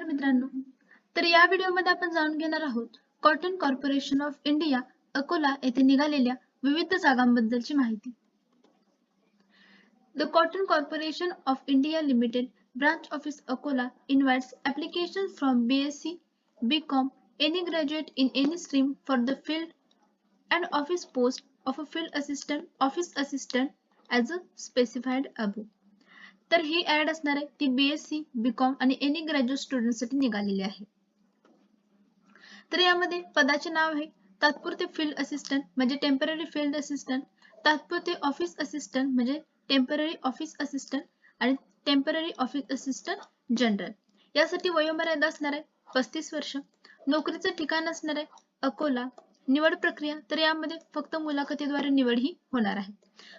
मित्रांनो तर या व्हिडिओमध्ये आपण जाणून घेणार आहोत cotton corporation of India Akola येथे निघालेल्या विविध जागांबद्दलची माहिती the cotton corporation of India limited branch office Akola invites applications from BSc, BCom, any graduate in any stream for the field and office post of a field assistant, office assistant as a specified above. तर ही ad असणार आहे. ती BSc BCom आणि any graduate स्टुडंटसाठी निघालेली आहे. तर यामध्ये पदाचे नाव आहे. तात्पुरते फील्ड असिस्टंट म्हणजे टेंपररी फील्ड असिस्टंट तात्पुरते ऑफिस असिस्टंट म्हणजे टेंपररी ऑफिस असिस्टंट आणि टेंपररी ऑफिस असिस्टंट जनरल यासाठी वयोमर्यादा असणार आहे पस्तीस वर्ष. नोकरीचं ठिकाण असणार आहे अकोला निवड प्रक्रिया तर यामध्ये फक्त मुलाखतीद्वारे निवड ही होणार आहे.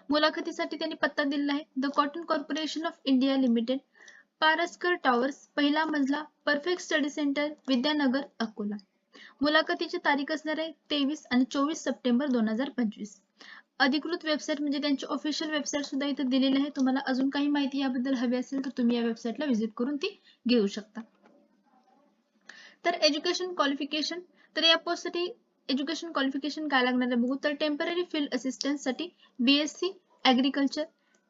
मुलाखतीसाठी त्यांनी पत्ता दिलेला आहे. The cotton corporation of India limited Paraskar towers पहिला मजला perfect study centre Vidyanagar Akola. मुलाखतीची तारीख असणार आहे तेवीस आणि चोवीस सप्टेंबर दोन हजार पंचवीस. अधिकृत वेबसाईट म्हणजे त्यांची ऑफिशियल वेबसाईट सुद्धा इथे दिलेली आहे. तुम्हाला अजून काही माहिती याबद्दल हवी असेल तर तुम्ही या वेबसाईटला व्हिजिट करून ती घेऊ शकता. तर एज्युकेशन क्वालिफिकेशन तर या पोस्टसाठी एज्युकेशन क्वालिफिकेशन काय लागणार आहे बघू. तर temporary field असिस्टंटसाठी B S BSc agriculture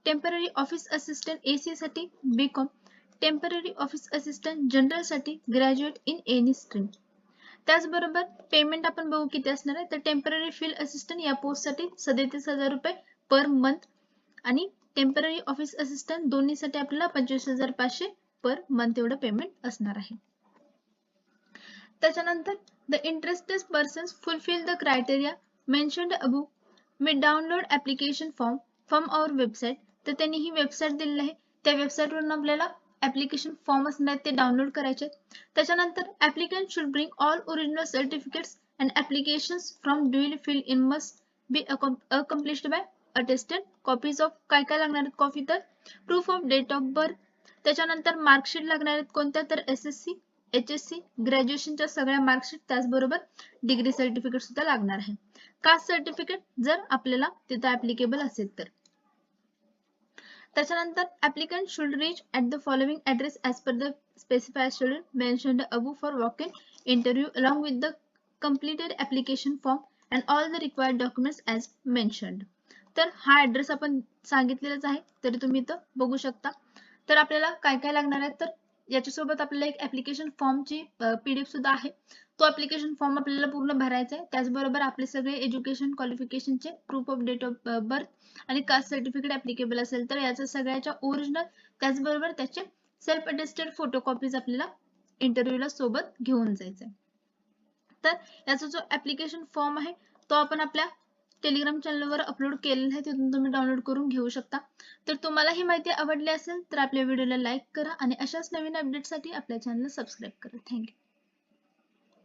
temporary office assistant AC साठी बीकॉम टेंपररी ऑफिस असिस्टंट जनरलसाठी ग्रॅज्युएट इन एनी स्ट्रीम त्याचबरोबर पेमेंट आपण बघू किती असणार आहे. तर टेंपररी फील्ड असिस्टंट या पोस्टसाठी सदतीस हजार रुपये पर मंथ आणि टेंपररी ऑफिस असिस्टंट दोन्हीसाठी आपल्याला पंचवीस हजार पाचशे पर मंथ एवढं पेमेंट असणार आहे. त्याच्यानंतर the interested person fulfil the criteria mentioned above may download application form from our website तर त्यांनी ही वेबसाईट दिलेली आहे. त्या वेबसाईटवरून आपल्याला ऍप्लिकेशन फॉर्म असणार ते डाउनलोड करायचे त्याच्यानंतर applicant should bring all original certificates and application from duly fill in must be accomplished by attested copies of काय काय लागणार आहेत? कॉपी तर proof of date of birth त्याच्यानंतर मार्कशीट लागणार आहेत कोणत्या? तर S S C H S C ग्रॅज्युएशनच्या सगळ्या मार्कशीट त्याचबरोबर डिग्री सर्टिफिकेट सुद्धा लागणार आहे. कास्ट सर्टिफिकेट जर आपल्याला तिथं ऍप्लिकेबल असेल तर. त्याच्यानंतर applicant should reach at the following address as per the specified schedule mention above for walk in interview along with the completed application form and all the required documents as mentioned तर हा address आपण सांगितलेलाच आहे तरी तुम्ही इथं बघू शकता. तर आपल्याला काय काय लागणार आहे तर याच्यासोबत आपल्याला एक ऍप्लिकेशन फॉर्मची पीडीएफ सुद्धा आहे. तो ऍप्लिकेशन फॉर्म आपल्याला पूर्ण भरायचा आहे. त्याचबरोबर आपले सगळे education क्वालिफिकेशनचे proof of date of birth आणि कास्ट सर्टिफिकेट ऍप्लिकेबल असेल तर याच्या सगळ्याच्या ओरिजिनल त्याचबरोबर त्याचे सेल्फ अटेस्टेड फोटोकॉपीज आपल्याला इंटरव्ह्यूला सोबत घेऊन जायचंय. तर याचा जो ऍप्लिकेशन फॉर्म आहे तो आपण आपल्या टेलिग्राम चॅनलवर अपलोड केलेलं आहे तिथून तुम्ही डाउनलोड करून घेऊ शकता. तर तुम्हाला ही माहिती आवडली असेल तर आपल्या व्हिडिओला लाईक करा आणि अशाच नवीन अपडेटसाठी आपल्या चॅनलला सबस्क्राईब करा. थँक्यू